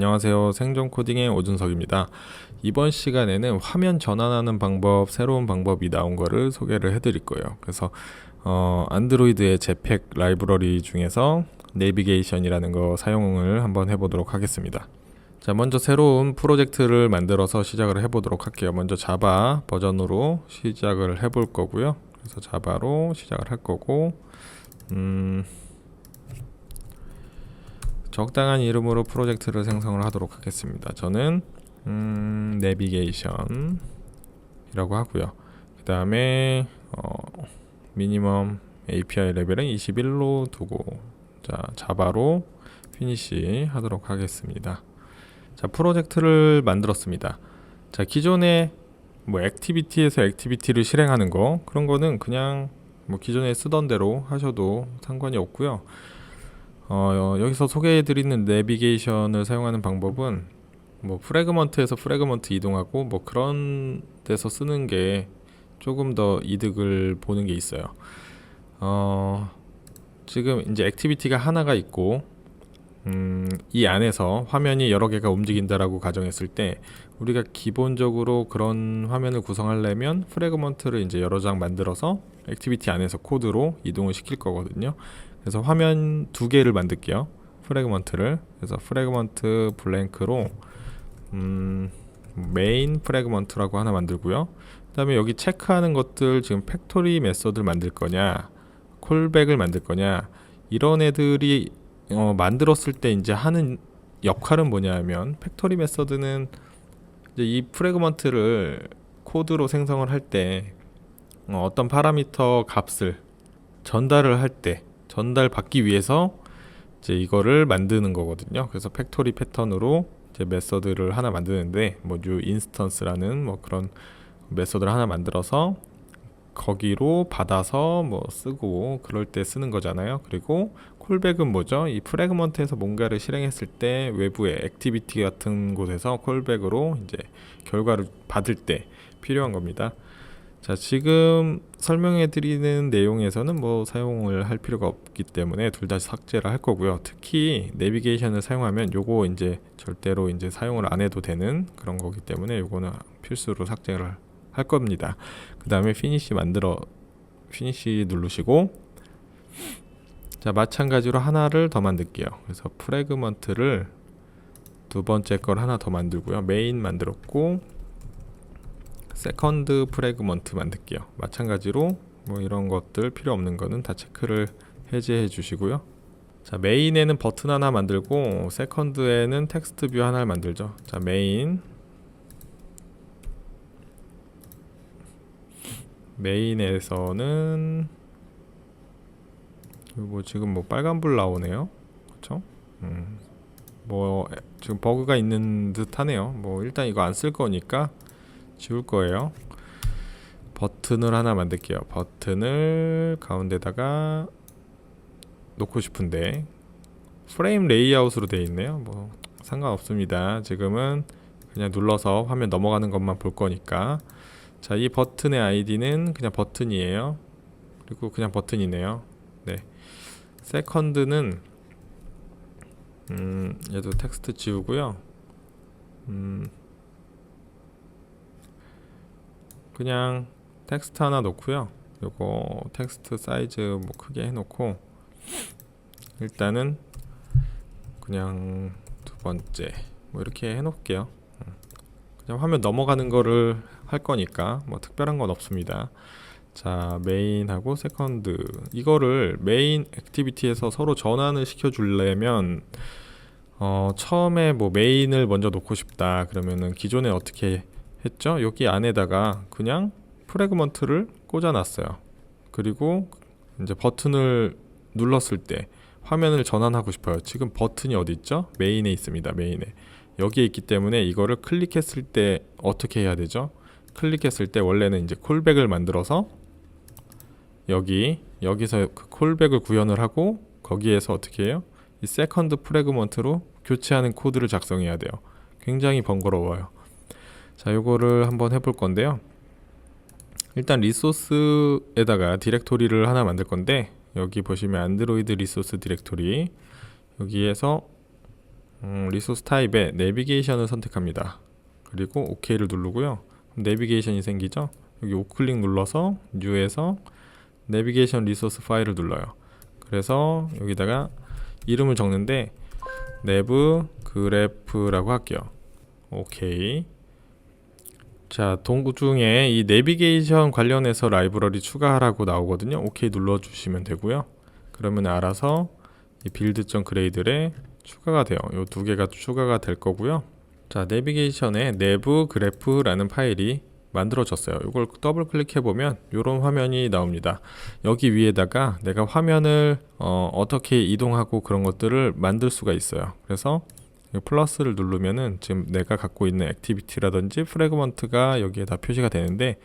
안녕하세요. 생존 코딩의 오준석입니다. 이번 시간에는 화면 전환하는 방법, 새로운 방법이 나온 거를 소개를 해드릴 거예요. 그래서 어, 안드로이드의 제팩 라이브러리 중에서 내비게이션이라는 거 사용을 한번 해보도록 하겠습니다. 자, 먼저 새로운 프로젝트를 만들어서 시작을 해보도록 할게요. 먼저 자바 버전으로 시작을 해볼 거고요. 그래서 자바로 시작을 할 거고, 음, 적당한 이름으로 프로젝트를 생성을 하도록 하겠습니다. 저는 음, 내비게이션이라고 하고요. 그 다음에 어, 미니멈 API 레벨은 21로 두고 자 자바로 피니시 하도록 하겠습니다. 자 프로젝트를 만들었습니다. 자 기존에 뭐 액티비티에서 액티비티를 실행하는 거 그런 거는 그냥 뭐 기존에 쓰던 대로 하셔도 상관이 없고요. 어, 여기서 소개해드리는 내비게이션을 사용하는 방법은 뭐 프래그먼트에서 프래그먼트 이동하고 뭐 그런 데서 쓰는 게 조금 더 이득을 보는 게 있어요. 어, 지금 이제 액티비티가 하나가 있고 음, 이 안에서 화면이 여러 개가 움직인다라고 가정했을 때 우리가 기본적으로 그런 화면을 구성하려면 프래그먼트를 이제 여러 장 만들어서 액티비티 안에서 코드로 이동을 시킬 거거든요. 그래서 화면 두 개를 만들게요. 프래그먼트를 그래서 프래그먼트 블랭크로 음, 메인 프래그먼트라고 하나 만들고요. 그다음에 여기 체크하는 것들 지금 팩토리 메서드를 만들 거냐, 콜백을 만들 거냐 이런 애들이 어, 만들었을 때 이제 하는 역할은 뭐냐면 팩토리 메서드는 이제 이 프래그먼트를 코드로 생성을 할 때 어, 어떤 파라미터 값을 전달을 할때 전달 받기 위해서 이제 이거를 만드는 거거든요. 그래서 팩토리 패턴으로 이제 메서드를 하나 만드는데 뭐뉴 인스턴스라는 뭐 그런 메서드를 하나 만들어서 거기로 받아서 뭐 쓰고 그럴 때 쓰는 거잖아요. 그리고 콜백은 뭐죠? 이 프래그먼트에서 뭔가를 실행했을 때 외부의 액티비티 같은 곳에서 콜백으로 이제 결과를 받을 때 필요한 겁니다. 자, 지금 설명해 드리는 내용에서는 뭐 사용을 할 필요가 없기 때문에 둘 다 삭제를 할 거고요. 특히 내비게이션을 사용하면 요거 이제 절대로 이제 사용을 안 해도 되는 그런 거기 때문에 요거는 필수로 삭제를 할 겁니다. 그다음에 피니시 만들어 피니시 누르시고 자, 마찬가지로 하나를 더 만들게요. 그래서 프래그먼트를 두 번째 걸 하나 더 만들고요. 메인 만들었고 세컨드 프래그먼트 만들게요. 마찬가지로 뭐 이런 것들 필요 없는 거는 다 체크를 해제해 주시고요. 자 메인에는 버튼 하나 만들고 세컨드에는 텍스트 뷰 하나를 만들죠. 자 메인 메인에서는 뭐 지금 뭐 빨간불 나오네요. 그렇죠? 음. 뭐 지금 버그가 있는 듯 하네요. 뭐 일단 이거 안 쓸 거니까 지울 거예요. 버튼을 하나 만들게요. 버튼을 가운데다가 놓고 싶은데 프레임 레이아웃으로 되어 있네요. 뭐 상관없습니다. 지금은 그냥 눌러서 화면 넘어가는 것만 볼 거니까 자, 이 버튼의 아이디는 그냥 버튼이에요. 그리고 그냥 버튼이네요. 네. 세컨드는 음, 얘도 텍스트 지우고요. 음, 그냥 텍스트 하나 놓고요. 요거 텍스트 사이즈 뭐 크게 해놓고 일단은 그냥 두 번째 뭐 이렇게 해놓을게요. 음. 그냥 화면 넘어가는 거를 할 거니까 뭐 특별한 건 없습니다. 자 메인하고 세컨드 이거를 메인 액티비티에서 서로 전환을 시켜 주려면 어, 처음에 뭐 메인을 먼저 놓고 싶다 그러면은 기존에 어떻게 했죠. 여기 안에다가 그냥 프래그먼트를 꽂아놨어요. 그리고 이제 버튼을 눌렀을 때 화면을 전환하고 싶어요. 지금 버튼이 어디 있죠? 메인에 있습니다. 메인에. 여기에 있기 때문에 이거를 클릭했을 때 어떻게 해야 되죠? 클릭했을 때 원래는 이제 콜백을 만들어서 여기 여기서 그 콜백을 구현을 하고 거기에서 어떻게 해요? 이 세컨드 프래그먼트로 교체하는 코드를 작성해야 돼요. 굉장히 번거로워요. 자, 요거를 한번 해볼 건데요. 일단 리소스에다가 디렉토리를 하나 만들 건데 여기 보시면 안드로이드 리소스 디렉토리 여기에서 음, 리소스 타입에 내비게이션을 선택합니다. 그리고 OK를 누르고요. 내비게이션이 생기죠? 여기 우클릭 눌러서 뉴에서 내비게이션 리소스 파일을 눌러요. 그래서 여기다가 이름을 적는데 내부 그래프라고 할게요. 오케이. 자, 동구 중에 이 내비게이션 관련해서 라이브러리 추가하라고 나오거든요. 오케이 눌러주시면 되고요. 그러면 알아서 이 빌드.점 그레이들에 추가가 돼요. 이 두 개가 추가가 될 거고요. 자, 내비게이션에 내부 그래프라는 파일이 만들어졌어요. 이걸 더블 클릭해 보면 이런 화면이 나옵니다. 여기 위에다가 내가 화면을 어, 떻게 이동하고 그런 것들을 만들 수가 있어요. 그래서 이 플러스를 누르면은 지금 내가 갖고 있는 액티비티라든지 프레그먼트가 여기에 다 표시가 되는데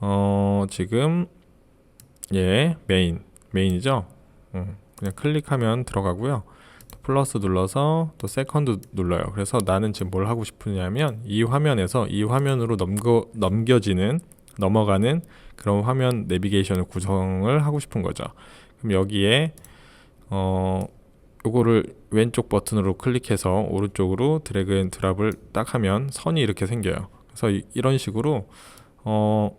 어, 지금 예 메인 메인이죠. 음, 그냥 클릭하면 들어가고요. 또 플러스 눌러서 또 세컨드 눌러요. 그래서 나는 지금 뭘 하고 싶으냐면 이 화면에서 이 화면으로 넘겨 넘겨지는 넘어가는 그런 화면 내비게이션을 구성을 하고 싶은 거죠. 그럼 여기에 어 요거를 왼쪽 버튼으로 클릭해서 오른쪽으로 드래그 앤 드랍을 딱 하면 선이 이렇게 생겨요. 그래서 이, 이런 식으로 어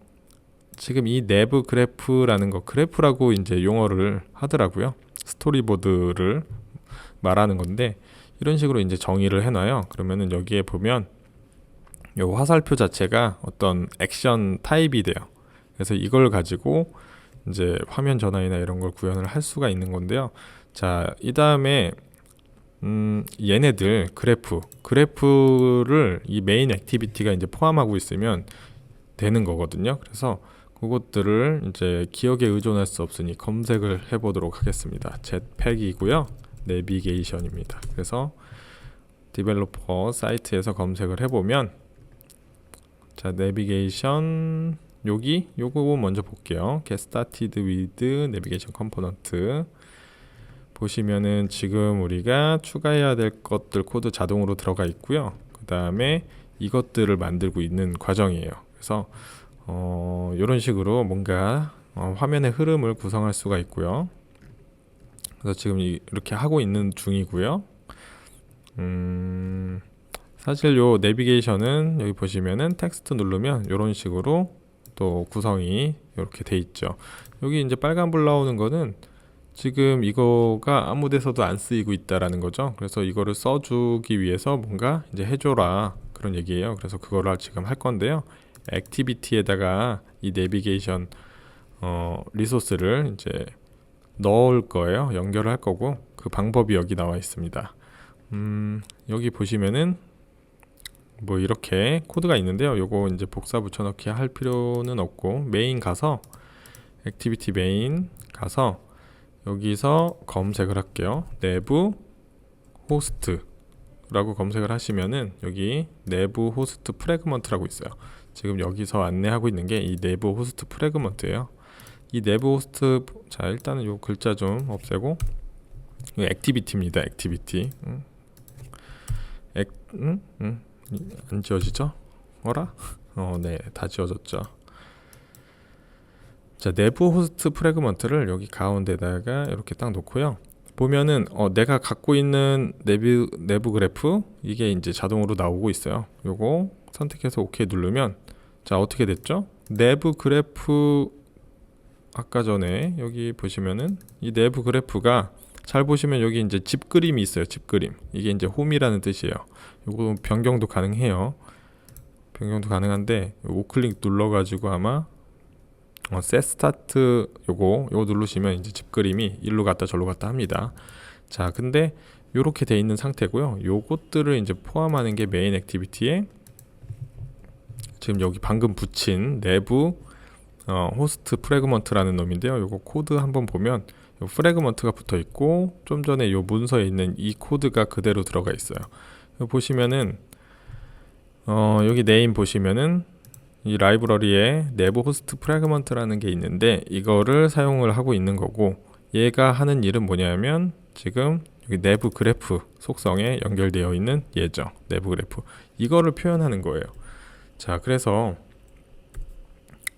지금 이 내부 그래프라는 거 그래프라고 이제 용어를 하더라고요. 스토리보드를 말하는 건데 이런 식으로 이제 정의를 해놔요. 그러면은 여기에 보면 요 화살표 자체가 어떤 액션 타입이 돼요. 그래서 이걸 가지고 이제 화면 전환이나 이런 걸 구현을 할 수가 있는 건데요. 자, 이 다음에 음, 얘네들 그래프, 그래프를 이 메인 액티비티가 이제 포함하고 있으면 되는 거거든요. 그래서 그것들을 이제 기억에 의존할 수 없으니 검색을 해보도록 하겠습니다. jetpack이고요. 내비게이션입니다. 그래서 디벨로퍼 사이트에서 검색을 해보면 자 내비게이션 여기 요거 먼저 볼게요. get started with navigation component 보시면은 지금 우리가 추가해야 될 것들 코드 자동으로 들어가 있고요. 그 다음에 이것들을 만들고 있는 과정이에요. 그래서 어, 이런 식으로 뭔가 어, 화면의 흐름을 구성할 수가 있고요. 그래서 지금 이- 이렇게 하고 있는 중이고요. 음, 사실 요 내비게이션은 여기 보시면은 텍스트 누르면 이런 식으로 또 구성이 이렇게 돼 있죠. 여기 이제 빨간 불 나오는 거는 지금 이거가 아무 데서도 안 쓰이고 있다라는 거죠. 그래서 이거를 써주기 위해서 뭔가 이제 해줘라 그런 얘기예요. 그래서 그거를 지금 할 건데요. 액티비티에다가 이 내비게이션 어, 리소스를 이제 넣을 거예요. 연결을 할 거고 그 방법이 여기 나와 있습니다. 음, 여기 보시면은 뭐 이렇게 코드가 있는데요. 요거 이제 복사 붙여넣기 할 필요는 없고 메인 가서 액티비티 메인 가서 여기서 검색을 할게요. 내부 호스트라고 검색을 하시면은 여기 내부 호스트 프레그먼트라고 있어요. 지금 여기서 안내하고 있는 게 이 내부 호스트 프레그먼트예요. 이 내부 호스트 자 일단은 요 글자 좀 없애고 이 액티비티입니다. 액티비티. 음. 액, 음? 음. 이- 안 지워지죠? 어라? 어, 네, 다 지워졌죠. 자, 내부 호스트 프래그먼트를 여기 가운데다가 이렇게 딱 놓고요. 보면은 어, 내가 갖고 있는 내부 내부 그래프 이게 이제 자동으로 나오고 있어요. 요거 선택해서 OK 누르면 자 어떻게 됐죠? 내부 그래프 아까 전에 여기 보시면은 이 내부 그래프가 잘 보시면 여기 이제 집 그림이 있어요. 집 그림 이게 이제 홈이라는 뜻이에요. 요거 변경도 가능해요. 변경도 가능한데 우클릭 눌러가지고 아마 어, 셋 스타트 요거 요거 누르시면 이제 집 그림이 일로 갔다 절로 갔다 합니다. 자, 근데 요렇게 돼 있는 상태고요. 요것들을 이제 포함하는 게 메인 액티비티에 지금 여기 방금 붙인 내부 어, 호스트 프래그먼트라는 놈인데요. 요거 코드 한번 보면 요 프래그먼트가 붙어 있고 좀 전에 요 문서에 있는 이 코드가 그대로 들어가 있어요. 보시면은 어, 여기 네임 보시면은 이 라이브러리에 내부 호스트 프래그먼트라는 게 있는데 이거를 사용을 하고 있는 거고 얘가 하는 일은 뭐냐면 지금 여기 내부 그래프 속성에 연결되어 있는 얘죠. 내부 그래프. 이거를 표현하는 거예요. 자, 그래서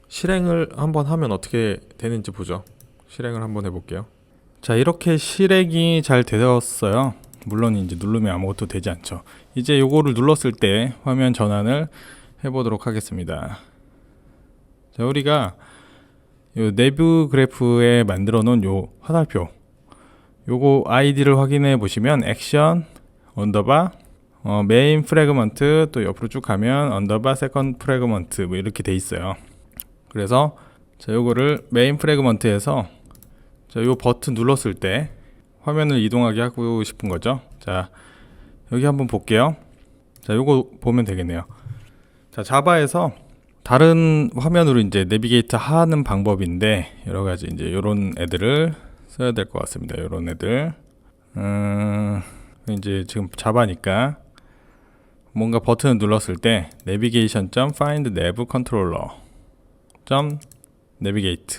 실행을 한번 하면 어떻게 되는지 보죠. 실행을 한번 해볼게요. 자, 이렇게 실행이 잘 되었어요. 물론 이제 누르면 아무것도 되지 않죠. 이제 요거를 눌렀을 때 화면 전환을 해보도록 하겠습니다. 자, 우리가 요 내부 그래프에 만들어 놓은 요 화살표 요거 아이디를 확인해 보시면 액션 언더바 어, 메인 프래그먼트 또 옆으로 쭉 가면 언더바 세컨드 프래그먼트 뭐 이렇게 돼 있어요. 그래서 자 요거를 메인 프래그먼트에서 자요 버튼 눌렀을 때 화면을 이동하게 하고 싶은 거죠. 자 여기 한번 볼게요. 자 요거 보면 되겠네요. 자 자바에서 다른 화면으로 이제 내비게이트 하는 방법인데 여러 가지 이제 요런 애들을 써야 될 것 같습니다. 요런 애들 음, 이제 지금 자바니까 뭔가 버튼을 눌렀을 때 내비게이션 점 find nav controller 점 내비게이트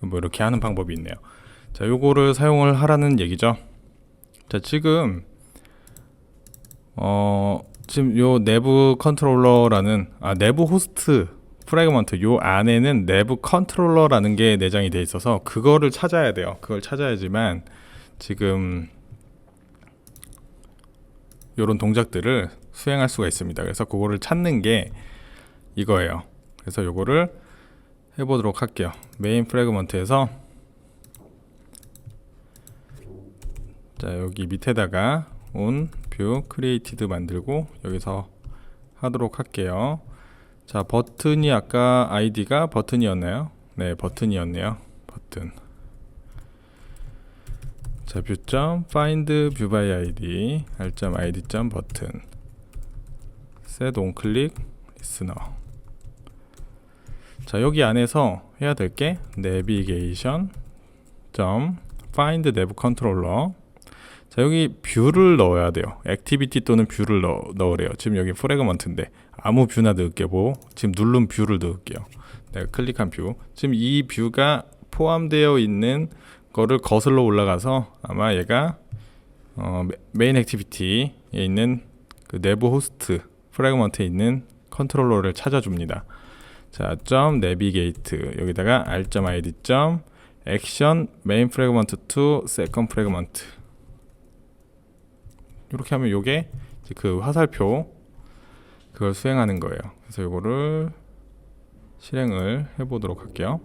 뭐 이렇게 하는 방법이 있네요. 자, 요거를 사용을 하라는 얘기죠. 자, 지금 어 지금 요 내부 컨트롤러라는 아 내부 호스트 프래그먼트 요 안에는 내부 컨트롤러라는 게 내장이 돼 있어서 그거를 찾아야 돼요. 그걸 찾아야지만 지금 요런 동작들을 수행할 수가 있습니다. 그래서 그거를 찾는 게 이거예요. 그래서 요거를 해 보도록 할게요. 메인 프래그먼트에서 자 여기 밑에다가 온 뷰 크리에이티드 만들고 여기서 하도록 할게요. 자 버튼이 아까 아이디가 버튼이었나요? 네 버튼이었네요. 버튼. 자 뷰점 find view by id r id 버튼 set on click listener 자 여기 안에서 해야 될게 navigation 점 find nav controller 자 여기 뷰를 넣어야 돼요. 액티비티 또는 뷰를 넣, 넣으래요. 지금 여기 프래그먼트인데 아무 뷰나 넣을게요. 뭐 지금 누른 뷰를 넣을게요. 내가 클릭한 뷰. 지금 이 뷰가 포함되어 있는 거를 거슬러 올라가서 아마 얘가 어, 메- 메인 액티비티에 있는 그 내부 호스트 프래그먼트에 있는 컨트롤러를 찾아줍니다. 자, 점 내비게이트. 여기다가 r.id 점 액션 메인 프래그먼트 to 세컨 프래그먼트 이렇게 하면 요게 그 화살표 그걸 수행하는 거예요. 그래서 요거를 실행을 해보도록 할게요.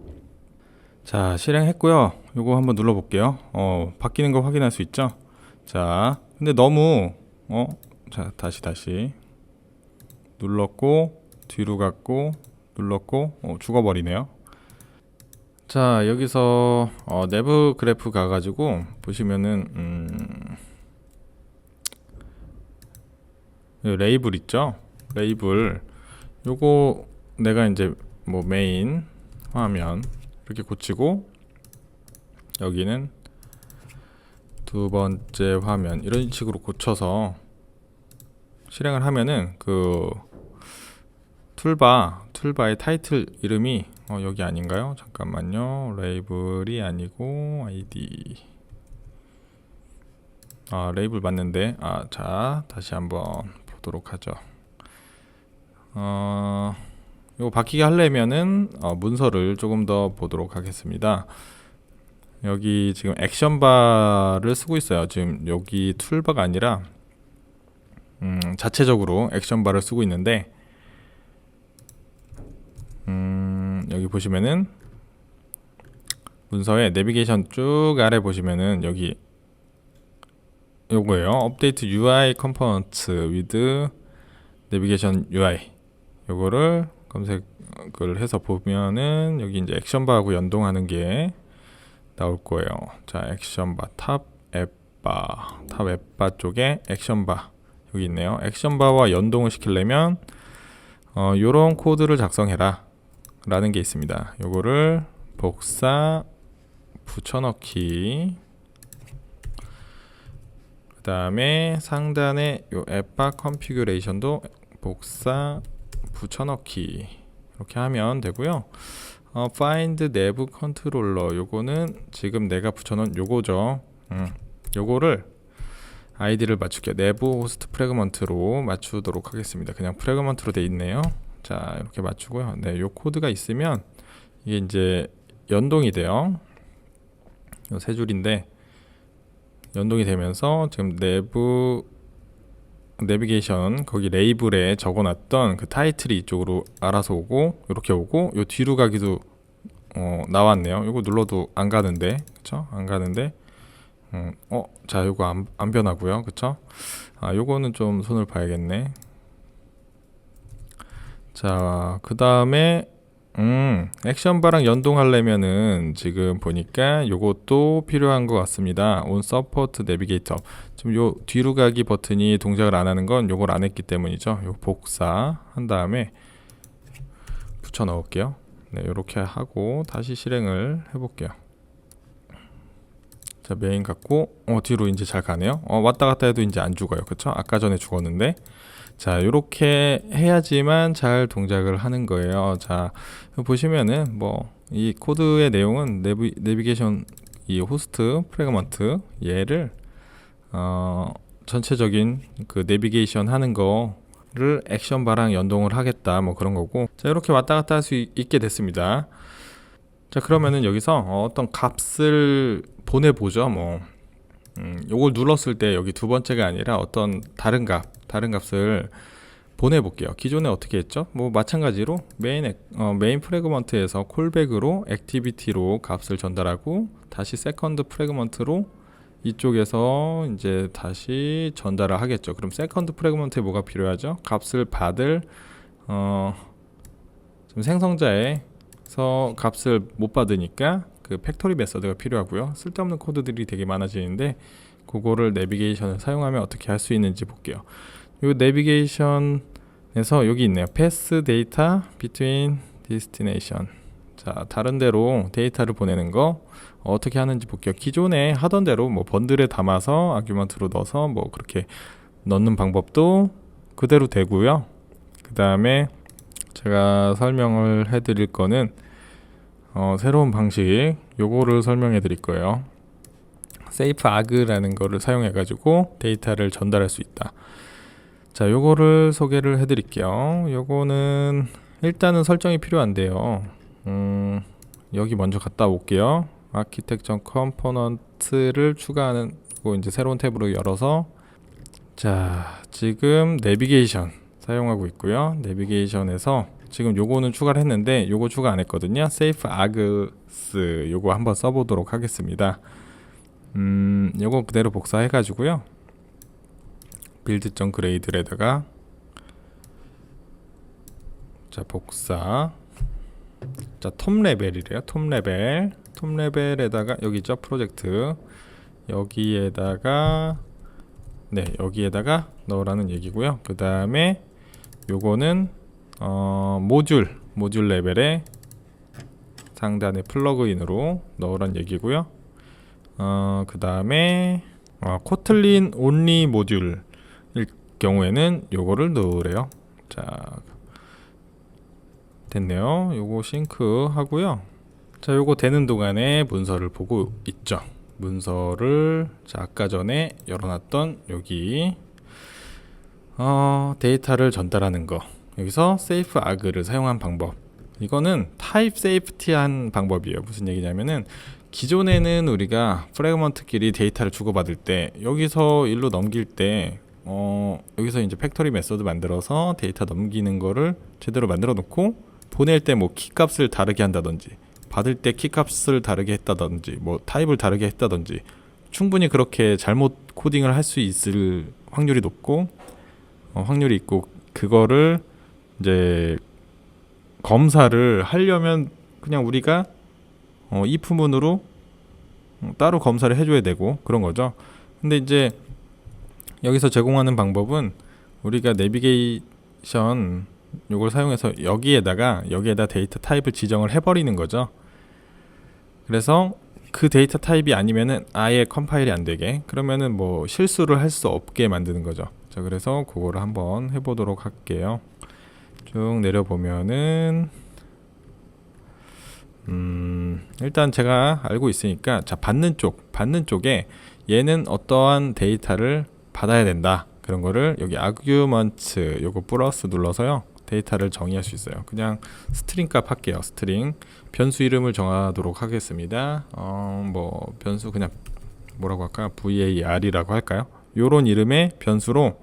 자, 실행했고요. 요거 한번 눌러 볼게요. 어, 바뀌는 거 확인할 수 있죠? 자, 근데 너무 어, 자, 다시 다시 눌렀고 뒤로 갔고 눌렀고 어, 죽어버리네요. 자, 여기서 어, 내부 그래프 가가지고 보시면은 음, 요 레이블 있죠? 레이블 요거 내가 이제 뭐 메인 화면 이렇게 고치고 여기는 두 번째 화면 이런 식으로 고쳐서 실행을 하면은 그 툴바 툴바의 타이틀 이름이 어, 여기 아닌가요? 잠깐만요. 레이블이 아니고 아이디 아 레이블 맞는데 아 자 다시 한번 보도록 하죠. 어 이거 바뀌게 하려면은 어, 문서를 조금 더 보도록 하겠습니다. 여기 지금 액션 바를 쓰고 있어요. 지금 여기 툴바가 아니라 음, 자체적으로 액션 바를 쓰고 있는데 음, 여기 보시면은 문서에 내비게이션 쭉 아래 보시면은 여기 요거예요. 업데이트 UI 컴포넌트 with 내비게이션 UI 요거를 검색을 해서 보면은 여기 이제 액션바하고 연동하는 게 나올 거예요. 자, 액션바 탑 앱바 탑 앱바 쪽에 액션바 여기 있네요. 액션바와 연동을 시키려면 어, 요런 코드를 작성해라 라는 게 있습니다. 요거를 복사 붙여넣기 그 다음에 상단에 요 앱바 컨피규레이션도 복사 붙여넣기 이렇게 하면 되고요. 어, find nav controller 요거는 지금 내가 붙여놓은 요거죠. 음, 요거를 아이디를 맞출게요. 내부 호스트 프래그먼트로 맞추도록 하겠습니다. 그냥 프래그먼트로 돼 있네요. 자 이렇게 맞추고요. 네, 요 코드가 있으면 이게 이제 연동이 돼요. 요 세 줄인데 연동이 되면서 지금 내부 내비게이션 거기 레이블에 적어놨던 그 타이틀이 이쪽으로 알아서 오고 이렇게 오고 요 뒤로 가기도 어, 나왔네요. 이거 눌러도 안 가는데, 그쵸? 안 가는데, 음, 어, 자, 요거 안, 안 변하고요, 그쵸? 아, 요거는 좀 손을 봐야겠네. 자, 그 다음에 음, 액션바랑 연동하려면은 지금 보니까 요것도 필요한 것 같습니다. on support navigator. 지금 요 뒤로 가기 버튼이 동작을 안 하는 건 요걸 안 했기 때문이죠. 요 복사 한 다음에 붙여 넣을게요. 네, 요렇게 하고 다시 실행을 해볼게요. 자, 메인 갖고 어 뒤로 이제 잘 가네요. 어 왔다 갔다 해도 이제 안 죽어요. 그쵸? 아까 전에 죽었는데 자, 요렇게 해야지만 잘 동작을 하는 거예요. 자, 보시면은 뭐 이 코드의 내용은 내비, 내비게이션 이 호스트 프레그먼트 얘를 어 전체적인 그 내비게이션 하는 거를 액션 바랑 연동을 하겠다 뭐 그런 거고 자 이렇게 왔다 갔다 할 수 있게 됐습니다 자 그러면은 여기서 어, 어떤 값을 보내보죠 뭐 음, 요걸 눌렀을 때 여기 두 번째가 아니라 어떤 다른 값 다른 값을 보내볼게요. 기존에 어떻게 했죠? 뭐 마찬가지로 메인 액- 어, 메인 프레그먼트에서 콜백으로 액티비티로 값을 전달하고 다시 세컨드 프레그먼트로 이쪽에서 이제 다시 전달을 하겠죠. 그럼 세컨드 프레그먼트에 뭐가 필요하죠? 값을 받을 어 지금 생성자에 서 값을 못 받으니까 그 팩토리 메서드가 필요하고요. 쓸데없는 코드들이 되게 많아지는데 그거를 내비게이션을 사용하면 어떻게 할 수 있는지 볼게요. 요 내비게이션에서 여기 있네요. 패스 데이터 between destination. 자, 다른 데로 데이터를 보내는 거 어떻게 하는지 볼게요. 기존에 하던 대로 뭐 번들에 담아서 아규먼트로 넣어서 뭐 그렇게 넣는 방법도 그대로 되고요. 그 다음에 제가 설명을 해드릴 거는 어, 새로운 방식 요거를 설명해 드릴 거예요. 세이프 아그라는 거를 사용해 가지고 데이터를 전달할 수 있다. 자, 요거를 소개를 해 드릴게요. 요거는 일단은 설정이 필요한데요. 음, 여기 먼저 갔다 올게요. 아키텍처 컴포넌트를 추가하는 거 이제 새로운 탭으로 열어서 자, 지금 내비게이션 사용하고 있고요. 내비게이션에서 지금 요거는 추가를 했는데 요거 추가 안 했거든요. 세이프 아그스 요거 한번 써보도록 하겠습니다. 음, 요거 그대로 복사해 가지고요. 빌드.점 그레이드에다가 자 복사 자톱 레벨이래요 톱 레벨 톱 레벨에다가 여기 있죠 프로젝트 여기에다가 네 여기에다가 넣으라는 얘기고요 그 다음에 요거는 어 모듈 모듈 레벨에 상단에 플러그인으로 넣으란 얘기고요 어 그 다음에 어, 코틀린 온리 모듈 일 경우에는 요거를 넣으래요. 자, 됐네요. 요거 싱크 하고요. 자, 요거 되는 동안에 문서를 보고 있죠. 문서를 자, 아까 전에 열어놨던 여기 어, 데이터를 전달하는 거. 여기서 세이프 아그를 사용한 방법. 이거는 타입 세이프티한 방법이에요. 무슨 얘기냐면은 기존에는 우리가 프레그먼트끼리 데이터를 주고받을 때 여기서 일로 넘길 때 어, 여기서 이제 팩토리 메소드 만들어서 데이터 넘기는 거를 제대로 만들어 놓고 보낼 때 뭐 키값을 다르게 한다든지 받을 때 키값을 다르게 했다든지 뭐 타입을 다르게 했다든지 충분히 그렇게 잘못 코딩을 할 수 있을 확률이 높고 어, 확률이 있고 그거를 이제 검사를 하려면 그냥 우리가 어, if문으로 따로 검사를 해줘야 되고 그런 거죠. 근데 이제 여기서 제공하는 방법은 우리가 내비게이션 요걸 사용해서 여기에다가 여기에다 데이터 타입을 지정을 해버리는 거죠. 그래서 그 데이터 타입이 아니면은 아예 컴파일이 안 되게 그러면은 뭐 실수를 할 수 없게 만드는 거죠. 자 그래서 그거를 한번 해보도록 할게요. 쭉 내려보면은 음, 일단 제가 알고 있으니까 자 받는 쪽 받는 쪽에 얘는 어떠한 데이터를 받아야 된다 그런 거를 여기 아규먼트 요거 플러스 눌러서요 데이터를 정의할 수 있어요 그냥 스트링 값 할게요 스트링 변수 이름을 정하도록 하겠습니다 어 뭐 변수 그냥 뭐라고 할까요? var이라고 할까요? 요런 이름의 변수로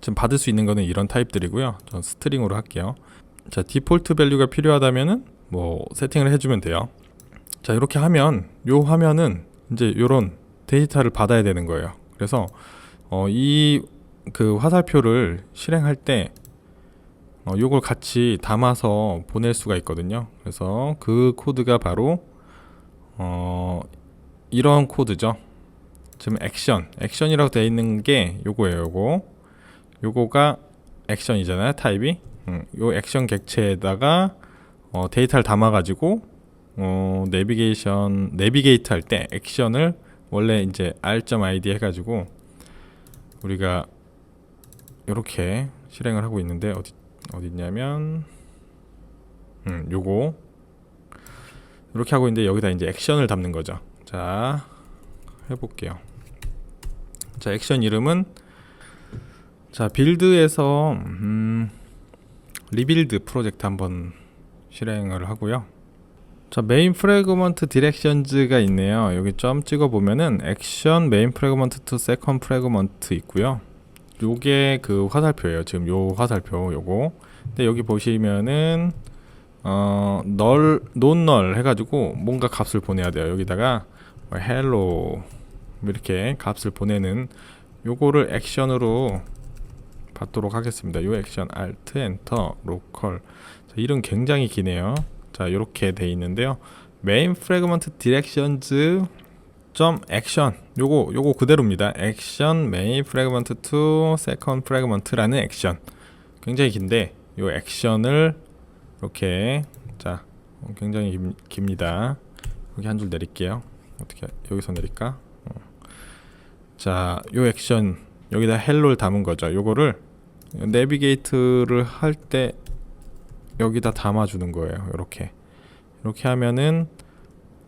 지금 받을 수 있는 거는 이런 타입들이고요. 전 스트링으로 할게요. 자, 디폴트 밸류가 필요하다면은 뭐 세팅을 해주면 돼요. 자, 이렇게 하면 요 화면은 이제 요런 데이터를 받아야 되는 거예요. 그래서 어, 이 그 화살표를 실행할 때 어, 요걸 같이 담아서 보낼 수가 있거든요. 그래서 그 코드가 바로 어, 이런 코드죠. 지금 액션, 액션이라고 되어 있는 게 요거예요. 요거, 요거가 액션이잖아요. 타입이. 음, 요 액션 객체에다가 어, 데이터를 담아 가지고 어, 내비게이션, 내비게이트 할 때 액션을 원래 이제 r.id 해 가지고 우리가 이렇게 실행을 하고 있는데 어디 어디 있냐면 음, 요거 이렇게 하고 있는데 여기다 이제 액션을 담는 거죠. 자, 해볼게요. 자, 액션 이름은 자 빌드에서 음, 리빌드 프로젝트 한번 실행을 하고요. 자 메인 프래그먼트 디렉션즈가 있네요. 여기 점 찍어 보면은 액션 메인 프래그먼트 투 세컨 프래그먼트 있고요. 요게 그 화살표예요. 지금 요 화살표 요거. 근데 여기 보시면은 어널 논널 해가지고 뭔가 값을 보내야 돼요. 여기다가 뭐 hello 이렇게 값을 보내는 요거를 액션으로 받도록 하겠습니다. 요 액션 alt 엔터 로컬 자, 이름 굉장히 기네요. 자 이렇게 돼 있는데요. 메인 프래그먼트 디렉션즈 점 액션 요거 요거 그대로입니다. 액션 메인 프래그먼트 투 세컨 프래그먼트라는 액션 굉장히 긴데 요 액션을 이렇게 자 어, 굉장히 깁, 깁니다. 여기 한 줄 내릴게요. 어떻게 여기서 내릴까? 어. 자, 요 액션 여기다 헬로를 담은 거죠. 요거를 내비게이트를 할 때 여기다 담아 주는 거예요. 이렇게. 이렇게 하면은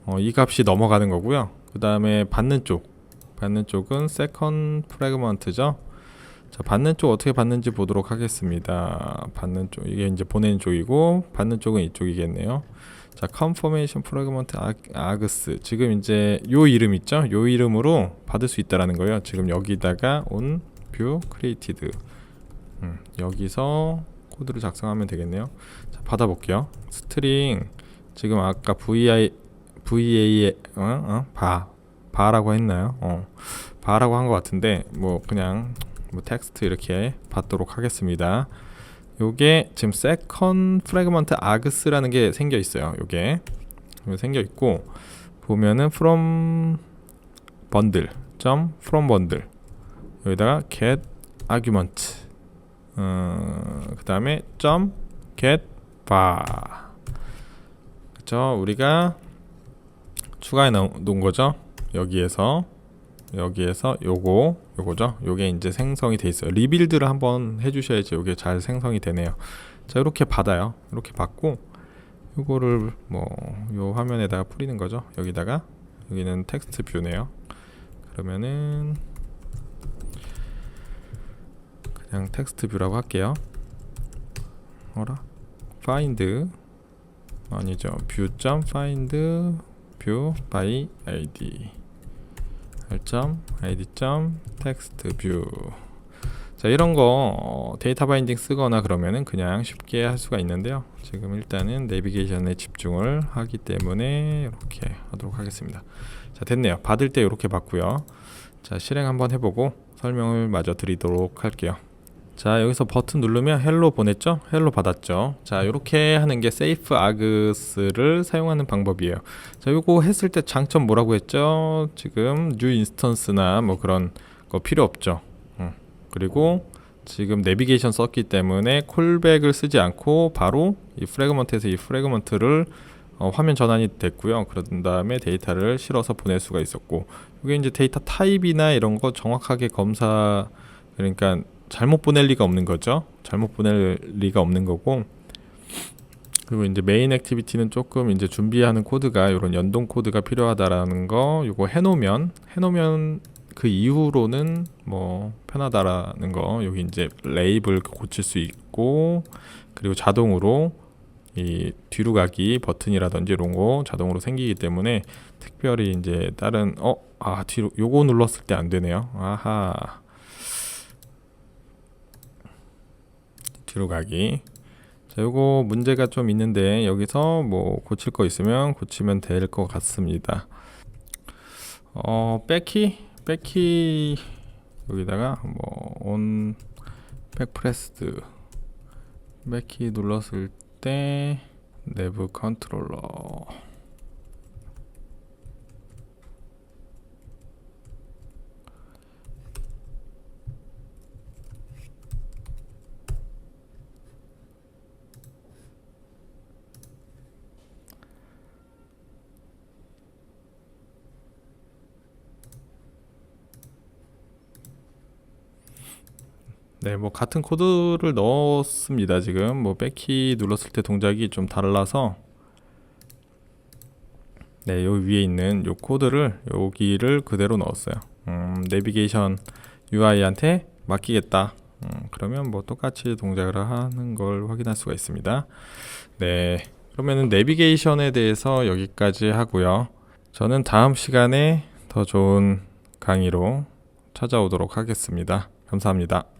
어, 이 값이 넘어가는 거고요. 그 다음에 받는 쪽. 받는 쪽은 세컨 프래그먼트죠. 자, 받는 쪽 어떻게 받는지 보도록 하겠습니다. 받는 쪽 이게 이제 보내는 쪽이고 받는 쪽은 이쪽이겠네요. 자, 컨퍼메이션 프래그먼트 아그스. 지금 이제 요 이름 있죠? 요 이름으로 받을 수 있다라는 거예요. 지금 여기다가 view created. 음, 여기서 코드를 작성하면 되겠네요. 자, 받아 볼게요. 스트링 지금 아까 vi va 어? 어? 바 바라고 했나요? 어. 바라고 한 것 같은데 뭐 그냥 뭐 텍스트 이렇게 받도록 하겠습니다. 요게 지금 세컨 프래그먼트 아그스라는 게 생겨 있어요. 요게 생겨 있고 보면은 from bundle 점 from bundle. 여기다가 get argument. 어, 그 다음에 점 get bar. 그쵸? 우리가 추가해 놓은 거죠? 여기에서 여기에서 요거 요거죠? 요게 이제 생성이 돼 있어요. 리빌드를 한번 해주셔야지 요게 잘 생성이 되네요. 자 이렇게 받아요. 이렇게 받고 요거를 뭐 요 화면에다가 뿌리는 거죠? 여기다가? 여기는 텍스트 뷰네요. 그러면은 그냥 텍스트 뷰라고 할게요. 어라? find 아니죠. 뷰.find 뷰 by id 점 id 점 텍스트 뷰 자 이런 거 어, 데이터 바인딩 쓰거나 그러면은 그냥 쉽게 할 수가 있는데요. 지금 일단은 내비게이션에 집중을 하기 때문에 이렇게 하도록 하겠습니다. 자 됐네요. 받을 때 이렇게 받고요. 자 실행 한번 해보고 설명을 마저 드리도록 할게요 자 여기서 버튼 누르면 헬로 보냈죠? 헬로 받았죠? 자 이렇게 하는 게 세이프 아그스를 사용하는 방법이에요. 자 요거 했을 때 장점 뭐라고 했죠? 지금 뉴 인스턴스나 뭐 그런 거 필요 없죠. 음. 그리고 지금 내비게이션 썼기 때문에 콜백을 쓰지 않고 바로 이 프래그먼트에서 이 프래그먼트를 어, 화면 전환이 됐고요. 그런 다음에 데이터를 실어서 보낼 수가 있었고 이게 이제 데이터 타입이나 이런 거 정확하게 검사 그러니까 잘못 보낼 리가 없는 거죠. 잘못 보낼 리가 없는 거고. 그리고 이제 메인 액티비티는 조금 이제 준비하는 코드가 이런 연동 코드가 필요하다라는 거 이거 해놓으면 해놓으면 그 이후로는 뭐 편하다라는 거 여기 이제 레이블 고칠 수 있고 그리고 자동으로 이 뒤로 가기 버튼이라든지 이런 거 자동으로 생기기 때문에 특별히 이제 다른 어 아 뒤로 요거 눌렀을 때 안 되네요. 아하 뒤로 가기. 자 요거 문제가 좀 있는데 여기서 뭐 고칠 거 있으면 고치면 될 것 같습니다. 어 백키 백키 여기다가 뭐온 백프레스드 백키 눌렀을 때 내부 컨트롤러 네, 뭐 같은 코드를 넣었습니다. 지금 뭐 백키 눌렀을 때 동작이 좀 달라서 네, 요 위에 있는 요 코드를 여기를 그대로 넣었어요. 음, 내비게이션 UI한테 맡기겠다. 음, 그러면 뭐 똑같이 동작을 하는 걸 확인할 수가 있습니다. 네, 그러면은 내비게이션에 대해서 여기까지 하고요. 저는 다음 시간에 더 좋은 강의로 찾아오도록 하겠습니다. 감사합니다.